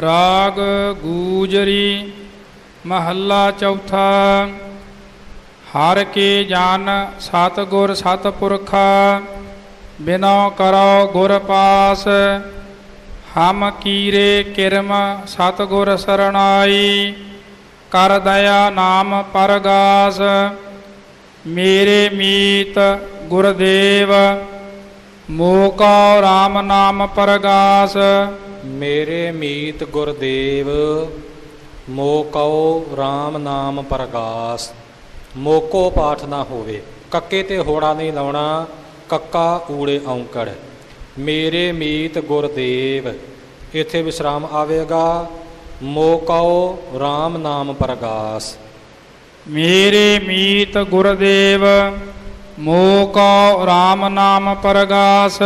ਰਾਗ ਗੂਜਰੀ ਮਹੱਲਾ ਚੌਥਾ। ਹਰ ਕੇ ਜਾਨ ਸਤ ਗੁਰ ਸਤ ਪੁਰਖਾ, ਬਿਨੋ ਕਰੋ ਗੁਰ ਪਾਸ। ਹਮ ਕੀਰੇ ਕਿਰਮ ਸਤ ਗੁਰ ਸਰਣਾਈ, ਕਰ ਦਇਆ ਨਾਮ ਪਰਗਾਸ। ਮੇਰੇ ਮੀਤ ਗੁਰਦੇਵ, ਮੋਕਾ RAM ਨਾਮ ਪਰਗਾਸ। ਮੇਰੇ ਮੀਤ ਗੁਰਦੇਵ, ਮੋਕਉ RAM ਨਾਮ ਪ੍ਰਗਾਸ। ਮੋਕੋ ਪਾਠ ਨਾ ਹੋਵੇ, ਕੱਕੇ ਤੇ ਹੋੜਾ ਨਹੀਂ ਲਾਉਣਾ, ਕੱਕਾ ਊੜੇ ਔਂਕੜ। ਮੇਰੇ ਮੀਤ ਗੁਰਦੇਵ, ਇੱਥੇ ਵਿਸਰਾਮ ਆਵੇਗਾ, ਮੋਕਉ RAM ਨਾਮ ਪ੍ਰਗਾਸ। ਮੇਰੇ ਮੀਤ ਗੁਰਦੇਵ ਮੋਕਾ RAM ਨਾਮ ਪਰਗਾਸ।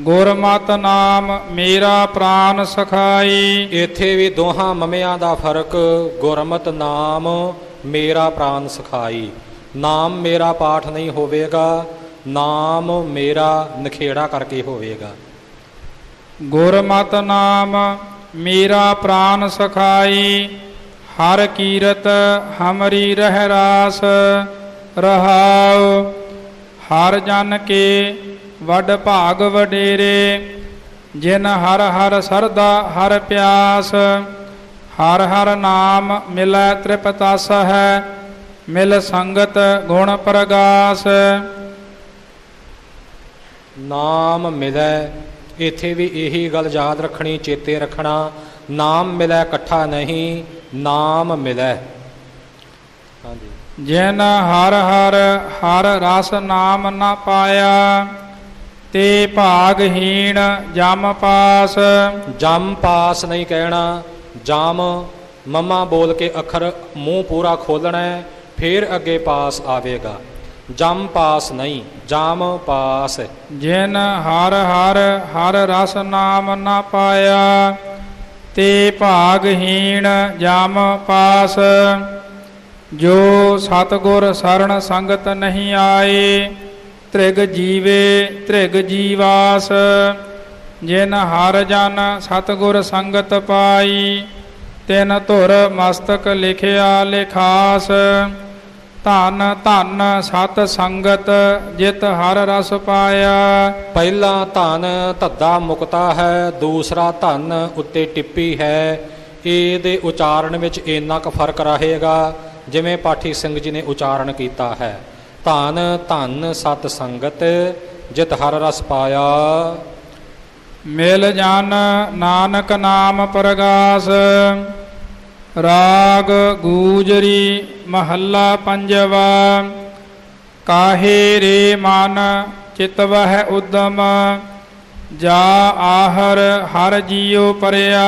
ਗੁਰਮਤਿ ਨਾਮ ਮੇਰਾ ਪ੍ਰਾਨ ਸਖਾਈ। ਇੱਥੇ ਵੀ ਦੋਹਾਂ ਮਮਿਆਂ ਦਾ ਫ਼ਰਕ ਗੁਰਮਤ ਨਾਮ ਮੇਰਾ ਪ੍ਰਾਨ ਸਖਾਈ। ਨਾਮ ਮੇਰਾ ਪਾਠ ਨਹੀਂ ਹੋਵੇਗਾ ਨਾਮ ਮੇਰਾ ਨਖੇੜਾ ਕਰਕੇ ਹੋਵੇਗਾ। ਗੁਰਮਤਿ ਨਾਮ ਮੇਰਾ ਪ੍ਰਾਨ ਸਖਾਈ। ਹਰ ਕੀਰਤ ਹਮਰੀ ਰਹਿ ਰਾਸ ਰਹਾਉ। ਹਰ ਜਨ ਕੇ ਵੱਡ ਭਾਗ ਵਡੇਰੇ ਜਿਨ ਹਰ ਹਰ ਸਰਦਾ ਹਰ ਪਿਆਸ ਹਰ ਹਰ ਨਾਮ ਮਿਲੈ ਤ੍ਰਿਪਤਸ ਹੈ ਮਿਲ ਸੰਗਤ ਗੁਣ ਪ੍ਰਗਾਸ। ਨਾਮ ਮਿਲੈ ਇੱਥੇ ਵੀ ਇਹੀ ਗੱਲ ਯਾਦ ਰੱਖਣੀ ਚੇਤੇ ਰੱਖਣਾ ਨਾਮ ਮਿਲੈ ਇਕੱਠਾ ਨਹੀਂ ਨਾਮ ਮਿਲੈ। ਹਾਂਜੀ। ਜਿਨ ਹਰ ਹਰ ਹਰ ਰਸ ਨਾਮ ਨ ਪਾਇਆ ਤੇ ਭਾਗਹੀਣ ਜਮ ਪਾਸ। ਜਮ ਪਾਸ ਨਹੀਂ ਕਹਿਣਾ। ਜਮ ਮਮਾ ਬੋਲ ਕੇ ਅੱਖਰ ਮੂੰਹ ਪੂਰਾ ਖੋਲਣਾ ਹੈ ਫਿਰ ਅੱਗੇ ਪਾਸ ਆਵੇਗਾ। ਜਮ ਪਾਸ ਨਹੀਂ ਜਮ ਪਾਸ। ਜਿਨ ਹਰ ਹਰ ਹਰ ਰਸ ਨਾਮ ਨ ਪਾਇਆ ਤੇ ਭਾਗਹੀਣ ਜਮ ਪਾਸ। ਜੋ ਸਤਗੁਰ ਸਰਣ ਸੰਗਤ ਨਹੀਂ ਆਏ ਤ੍ਰਿਗ ਜੀਵੇ, ਤ੍ਰਿਗ ਜੀਵਾਸ, ਜਿਨ ਹਰ ਜਨ ਸਤਗੁਰ ਸੰਗਤ ਪਾਈ, ਤਿਨ ਧੁਰ ਮਸਤਕ ਲਿਖਿਆ ਲਿਖਾਸ, ਧਨ ਧਨ ਸਤ ਸੰਗਤ ਜਿਤ ਹਰ ਰਸ ਪਾਇਆ। ਪਹਿਲਾ ਧਨ ਧੱਦਾ ਮੁਕਤਾ ਹੈ, ਦੂਸਰਾ ਧਨ ਉੱਤੇ ਟਿੱਪੀ ਹੈ। ਇਹਦੇ ਉਚਾਰਨ ਵਿੱਚ ਇੰਨਾ ਕੁ ਫ਼ਰਕ ਰਹੇਗਾ, ਜਿਵੇਂ ਪਾਠੀ ਸਿੰਘ ਜੀ ਨੇ ਉਚਾਰਨ ਕੀਤਾ ਹੈ। ਧਨ ਧਨ ਸਤ ਸੰਗਤ ਜਿਤ ਹਰ ਰਸ ਪਾਇਆ। ਮਿਲ ਜਨ ਨਾਨਕ ਨਾਮ ਪ੍ਰਗਾਸ ਰਾਗ ਗੂਜਰੀ ਮਹੱਲਾ ਪੰਜਵਾ। ਕਾਹੇ ਰੇ ਮਨ ਚਿਤਵਹਿ ਉਦਮ ਜਾ ਆਹਰ ਹਰ ਜੀਉ ਪਰਿਆ।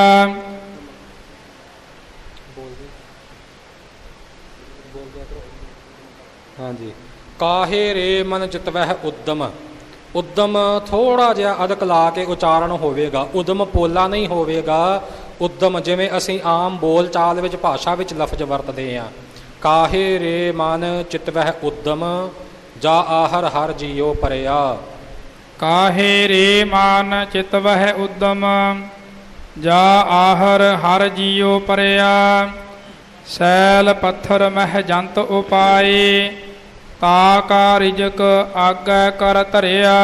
ਹਾਂਜੀ। ਕਾਹੇ ਰੇ ਮਨ ਚਿਤਵਹਿ ਉਦਮ? ਉਦਮ ਥੋੜਾ ਜਿਹਾ ਅਦਕ ਲਾ ਕੇ ਉਚਾਰਨ ਹੋਵੇਗਾ, ਉਦਮ ਪੋਲਾ ਨਹੀਂ ਹੋਵੇਗਾ। ਉਦਮ ਜਿਵੇਂ ਅਸੀਂ ਆਮ ਬੋਲ ਚਾਲ ਵਿੱਚ, ਭਾਸ਼ਾ ਵਿੱਚ ਲਫ਼ਜ਼ ਵਰਤਦੇ ਹਾਂ। ਕਾਹੇ ਰੇ ਮਨ ਚਿਤਵਹਿ ਉਦਮ? ਜਾ ਆਹਰ ਹਰ ਜੀਉ ਪਰਿਆ। ਕਾਹੇ ਰੇ ਮਨ ਚਿਤਵਹਿ ਉਦਮ? ਜਾ ਆਹਰ ਹਰ ਜੀਉ ਪਰਿਆ। ਸੈਲ ਪੱਥਰ ਮਹਿ ਜੰਤ ਉਪਾਏ। ਤਾ ਕਾ ਰਿਜਕ ਆਗੈ ਕਰ ਧਰਿਆ।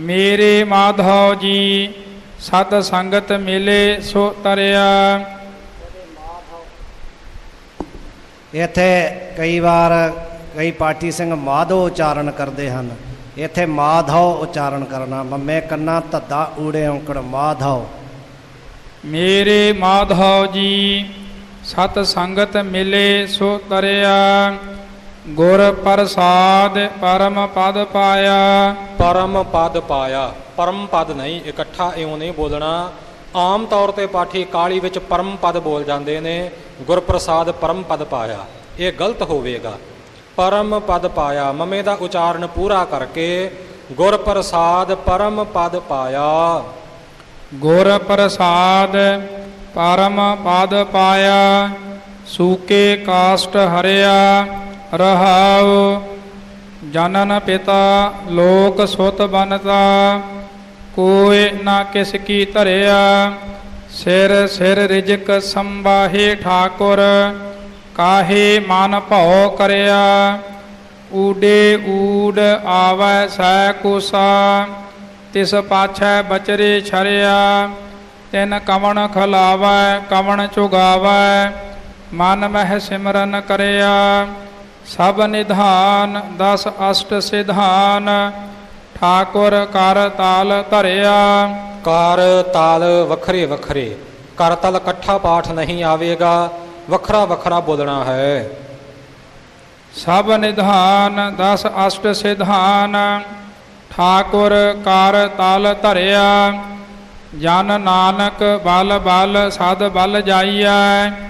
ਮੇਰੇ ਮਾਧੋ ਜੀ ਸਤ ਸੰਗਤ ਮਿਲੇ ਸੋ ਤਰਿਆ। ਇੱਥੇ ਕਈ ਵਾਰ ਕਈ ਪਾਠੀ ਸਿੰਘ ਮਾਧੋ ਉਚਾਰਨ ਕਰਦੇ ਹਨ। ਇੱਥੇ ਮਾਧੋ ਉਚਾਰਨ ਕਰਨਾ ਮੰਮੇ ਕੰਨਾ ਧੱਦਾ ਊੜੇ ਔਂਕੜ ਮਾਧੋ ਮੇਰੇ ਮਾਧੋ ਜੀ ਸਤ ਸੰਗਤ ਮਿਲੇ ਸੋ ਤਰਿਆ। ਗੁਰ ਪ੍ਰਸਾਦ ਪਰਮ ਪਦ ਪਾਇਆ। ਪਰਮ ਪਦ ਪਾਇਆ। ਪਰਮ ਪਦ ਨਹੀਂ ਇਕੱਠਾ ਇਉਂ ਨਹੀਂ ਬੋਲਣਾ। ਆਮ ਤੌਰ ਤੇ ਪਾਠੀ ਕਾਲੀ ਵਿੱਚ ਪਰਮ ਪਦ ਬੋਲ ਜਾਂਦੇ ਨੇ। ਗੁਰਪ੍ਰਸਾਦ ਪਰਮ ਪਦ ਪਾਇਆ। ਇਹ ਗਲਤ ਹੋਵੇਗਾ। ਪਰਮ ਪਦ ਪਾਇਆ। ਮਮੇ ਦਾ ਉਚਾਰਨ ਪੂਰਾ ਕਰਕੇ ਗੁਰਪ੍ਰਸਾਦ ਪਰਮ ਪਦ ਪਾਇਆ। ਗੁਰ ਪ੍ਰਸਾਦ ਪਰਮ ਪਦ ਪਾਇਆ। ਸੂਕੇ ਕਾਸ਼ਟ ਹਰਿਆ। ਰਹਾਉ, ਜਨਨ ਪਿਤਾ ਲੋਕ ਸੁਤ ਬਨਤਾ ਕੋਇ ਨਾ ਕਿਸ ਕੀ ਧਰਿਆ, ਸਿਰ ਸਿਰ ਰਿਜਕ ਸੰਬਾਹੇ ਠਾਕੁਰ, ਕਾਹੇ ਮਨ ਭਉ ਕਰਿਆ, ਊਡੇ ਊਡ ਆਵੈ ਸੈ ਕੁਸਾ, ਤਿਸ ਪਾਛੈ ਬਚਰੇ ਛਰਿਆ, ਤਿਨ ਕਵਣ ਖਲਾਵੈ, ਕਵਣ ਚੁਗਾਵੈ, ਮਨ ਮਹਿ ਸਿਮਰਨ ਕਰਿਆ। ਸਭ ਨਿਧਾਨ ਦਸ ਅਸ਼ਟ ਸਿਧਾਨ ਠਾਕੁਰ ਕਰ ਤਾਲ ਧਰਿਆ। ਕਾਰ ਤਾਲ ਵੱਖਰੇ ਵੱਖਰੇ ਕਰ ਤਾਲ ਇਕੱਠਾ ਪਾਠ ਨਹੀਂ ਆਵੇਗਾ ਵੱਖਰਾ ਵੱਖਰਾ ਬੋਲਣਾ ਹੈ। ਸਭ ਨਿਧਾਨ ਦਸ ਅਸ਼ਟ ਸਿਧਾਨ ਠਾਕੁਰ ਕਰ ਤਲ ਧਰਿਆ। ਜਨ ਨਾਨਕ ਬਲ ਬਲ ਸਦ ਬਲ ਜਾਈਐ।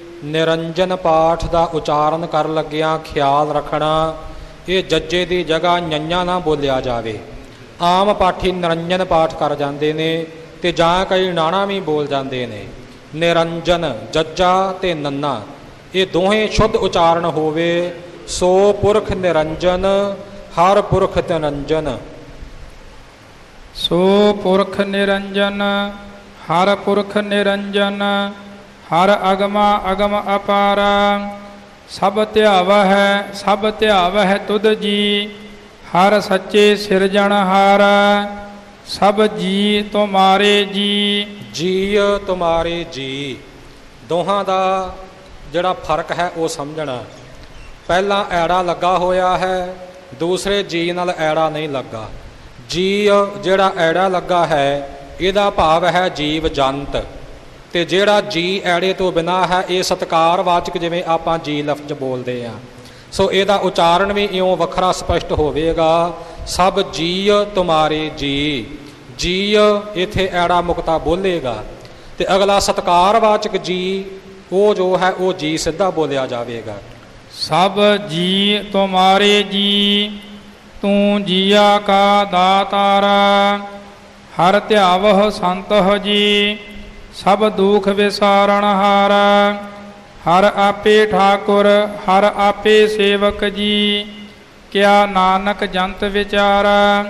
ਨਿਰੰਜਨ ਪਾਠ ਦਾ ਉਚਾਰਨ ਕਰਨ ਲੱਗਿਆਂ, ਖਿਆਲ ਰੱਖਣਾ, ਇਹ ਜੱਜੇ ਦੀ ਜਗ੍ਹਾ ਨੰਨਾ ਨਾ ਬੋਲਿਆ ਜਾਵੇ। ਆਮ ਪਾਠੀ ਨਿਰੰਜਨ ਪਾਠ ਕਰ ਜਾਂਦੇ ਨੇ ਤੇ ਜਾਂ ਕਈ ਨਾਣਾ ਵੀ ਬੋਲ ਜਾਂਦੇ ਨੇ। ਨਿਰੰਜਨ, ਜੱਜਾ ਤੇ ਨੰਨਾ, ਇਹ ਦੋਹੇ ਸ਼ੁੱਧ ਉਚਾਰਨ ਹੋਵੇ, ਸੋ ਪੁਰਖ ਨਿਰੰਜਨ, ਹਰ ਪੁਰਖ ਨਿਰੰਜਨ ਸੋ ਪੁਰਖ ਨਿਰੰਜਨ, ਹਰ ਪੁਰਖ ਨਿਰੰਜਨ ਹਰ ਅਗਮਾ ਅਗਮ ਅਪਾਰਾ, ਸਭ ਧਿਆਵ ਹੈ ਸਭ ਧਿਆਵ ਹੈ ਤੁਧ ਜੀ, ਹਰ ਸੱਚੇ ਸਿਰਜਣਹਾਰ ਸਭ ਜੀ ਤੁਮਾਰੇ ਜੀ। ਜੀ ਤੁਮਾਰੇ ਜੀ, ਦੋਹਾਂ ਦਾ ਜਿਹੜਾ ਫ਼ਰਕ ਹੈ ਉਹ ਸਮਝਣਾ। ਪਹਿਲਾਂ ਐੜਾ ਲੱਗਾ ਹੋਇਆ ਹੈ, ਦੂਸਰੇ ਜੀ ਨਾਲ ਐੜਾ ਨਹੀਂ ਲੱਗਾ। ਜੀ ਜਿਹੜਾ ਐੜਾ ਲੱਗਾ ਹੈ, ਇਹਦਾ ਭਾਵ ਹੈ ਜੀਵ ਜੰਤ। ਤੇ ਜਿਹੜਾ ਜੀ ਐੜੇ ਤੋਂ ਬਿਨਾ ਹੈ, ਇਹ ਸਤਕਾਰਵਾਚਕ ਜਿਵੇਂ ਆਪਾਂ ਜੀ ਲਫ਼ਜ਼ ਬੋਲਦੇ ਆ। ਸੋ ਇਹਦਾ ਉਚਾਰਨ ਵੀ ਇਉਂ ਵੱਖਰਾ ਸਪਸ਼ਟ ਹੋਵੇਗਾ, ਸਭ ਜੀ ਤੁਮਾਰੇ ਜੀ। ਜੀ ਇਥੇ ਐੜਾ ਮੁਕਤਾ ਬੋਲੇਗਾ। ਤੇ ਅਗਲਾ ਸਤਕਾਰਵਾਚਕ ਜੀ, ਉਹ ਜੋ ਹੈ, ਉਹ ਜੀ ਸਿੱਧਾ ਬੋਲਿਆ ਜਾਵੇਗਾ। ਸਭ ਜੀ ਤੁਮਾਰੇ ਜੀ, ਤੂੰ ਜੀਆ ਕਾ ਦਾਤਾਰਾ, ਹਰ ਧਿਆਵਹ ਸੰਤਹ ਜੀ। ਸਭ ਦੁਖ ਵਿਸਾਰਣ ਹਾਰ। ਹਰ ਆਪੇ ਠਾਕੁਰ, ਹਰ ਆਪੇ ਸੇਵਕ ਜੀ। ਕਿਆ ਨਾਨਕ ਜੰਤ ਵਿਚਾਰਾ।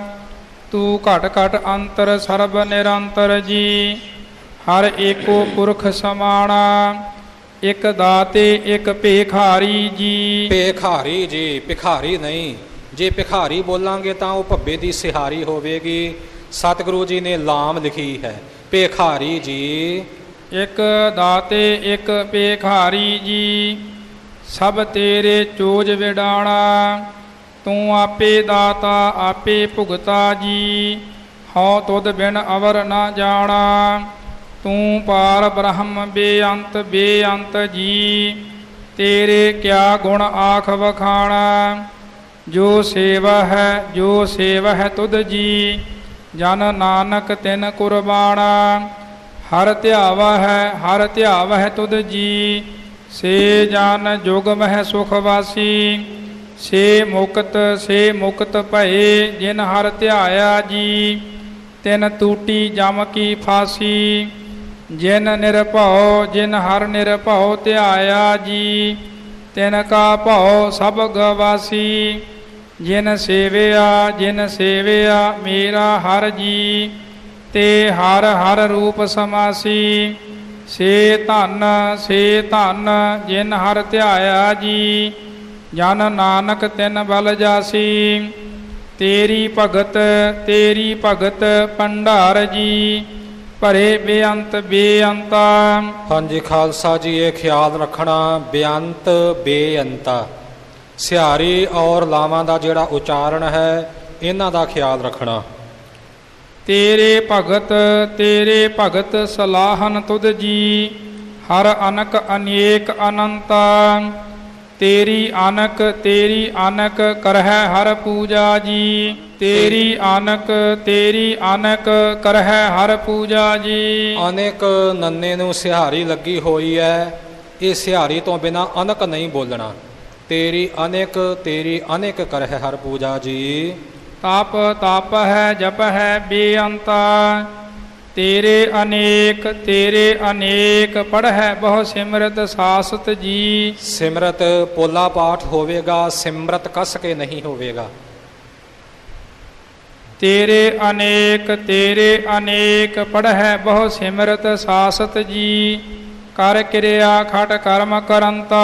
ਤੂੰ ਘਟ ਘਟ ਅੰਤਰ ਸਰਬ ਨਿਰੰਤਰ ਜੀ। ਹਰ ਏਕੋ ਪੁਰਖ ਸਮਾਣਾ। ਇਕ ਦਾਤੇ, ਇਕ ਭੇਖਾਰੀ ਜੀ। ਭੇਖਾਰੀ ਜੀ, ਭਿਖਾਰੀ ਨਹੀਂ। ਜੇ ਭਿਖਾਰੀ ਬੋਲਾਂਗੇ ਤਾਂ ਉਹ ਭੱਬੇ ਦੀ ਸਿਹਾਰੀ ਹੋਵੇਗੀ। ਸਤਿਗੁਰੂ ਜੀ ਨੇ ਲਾਮ ਲਿਖੀ ਹੈ। ਭੇਖਾਰੀ ਜੀ। ਇਕ ਦਾਤੇ, ਇਕ ਭੇਖਾਰੀ ਜੀ। ਸਭ ਤੇਰੇ ਚੋਜ ਵਿਡਾਣਾ, ਤੂੰ ਆਪੇ ਦਾਤਾ, ਆਪੇ ਭੁਗਤਾ ਜੀ। ਹਉ ਤੁਧ ਬਿਨ ਅਵਰ ਨਾ ਜਾਣਾ, ਤੂੰ ਪਾਰ ਬ੍ਰਹਮ ਬੇਅੰਤ ਬੇਅੰਤ ਜੀ। ਤੇਰੇ ਕਿਆ ਗੁਣ ਆਖ ਵਖਾਣਾ, ਜੋ ਸੇਵਾ ਹੈ, ਜੋ ਸੇਵਾ ਹੈ ਤੁਧ ਜੀ। ਜਨ ਨਾਨਕ ਤਿਨ ਕੁਰਬਾਨਾ ਹਰ ਧਿਆਵਾ ਹੈ ਹਰ ਧਿਆਵਾ ਹੈ ਤੁਧ ਜੀ। ਸੇ ਜਨ ਜੁਗ ਮਹਿ ਸੁਖ ਵਾਸੀ। ਸੇ ਮੁਕਤ ਸੇ ਮੁਕਤ ਭਏ, ਜਿਨ ਹਰ ਧਿਆਇਆ ਜੀ। ਤਿਨ ਟੂਟੀ ਜਮ ਕੀ ਫਾਸੀ। ਜਿਨ ਨਿਰਭਉ, ਜਿਨ ਹਰ ਨਿਰਭਉ ਧਿਆਇਆ ਜੀ। ਤਿਨ ਕਾ ਭਉ ਸਭ ਗਵਾਸੀ। ਜਿਨ ਸੇਵਿਆ ਜਿਨ ਸੇਵਿਆ ਮੇਰਾ ਹਰ ਜੀ, ਤੇ ਹਰ ਹਰ ਰੂਪ ਸਮਾਸੀ। ਸੇ ਧਨ ਸੇ ਧਨ ਜਿਨ ਹਰ ਧਿਆਇਆ ਜੀ, ਜਨ ਨਾਨਕ ਤਿਨ ਬਲ ਜਾਸੀ। ਤੇਰੀ ਭਗਤ ਤੇਰੀ ਭਗਤ ਭੰਡਾਰ ਜੀ, ਭਰੇ ਬੇਅੰਤ ਬੇਅੰਤਾ। ਹਾਂਜੀ ਖਾਲਸਾ ਜੀ, ਇਹ ਖਿਆਲ ਰੱਖਣਾ ਬੇਅੰਤ ਬੇਅੰਤਾ। ਸਿਹਾਰੀ ਔਰ ਲਾਵਾਂ ਦਾ ਜਿਹੜਾ ਉਚਾਰਨ ਹੈ ਇਹਨਾਂ ਦਾ ਖਿਆਲ ਰੱਖਣਾ। ਤੇਰੇ ਭਗਤ ਤੇਰੇ ਭਗਤ ਸਲਾਹਨ ਤੁਧ ਜੀ ਹਰ ਅਨਕ ਅਨੇਕ ਅਨੰਤਾ। ਤੇਰੀ ਆਨਕ ਤੇਰੀ ਆਨਕ ਕਰਹਿ ਹਰ ਪੂਜਾ ਜੀ। ਤੇਰੀ ਆਨਕ ਤੇਰੀ ਆਨਕ ਕਰਹਿ ਹਰ ਪੂਜਾ ਜੀ। ਅਨੇਕ ਨੰਨੇ ਨੂੰ ਸਿਹਾਰੀ ਲੱਗੀ ਹੋਈ ਹੈ ਇਹ ਸਿਹਾਰੀ ਤੋਂ ਬਿਨਾ ਅਨਕ ਨਹੀਂ ਬੋਲਣਾ। ਤੇਰੀ ਅਨੇਕ ਤੇਰੀ ਅਨੇਕ ਕਰਹਿ ਹਰ ਪੂਜਾ ਜੀ। ਤਪ ਤਪ ਹੈ ਜਪ ਹੈ ਬੇਅੰਤਾ। ਤੇਰੇ ਅਨੇਕ ਤੇਰੇ ਅਨੇਕ ਪੜ੍ਹੈ ਬਹੁ ਸਿਮਰਤ ਸਾਸਤ ਜੀ। ਸਿਮਰਤ ਪੋਲਾ ਪਾਠ ਹੋਵੇਗਾ ਸਿਮਰਤ ਕਸ ਕੇ ਨਹੀਂ ਹੋਵੇਗਾ। ਤੇਰੇ ਅਨੇਕ ਤੇਰੇ ਅਨੇਕ ਪੜ੍ਹੈ ਬਹੁ ਸਿਮਰਤ ਸਾਸਤ ਜੀ। ਕਰ ਕਿਰਿਆ ਖਟ ਕਰਮ ਕਰੰਤਾ।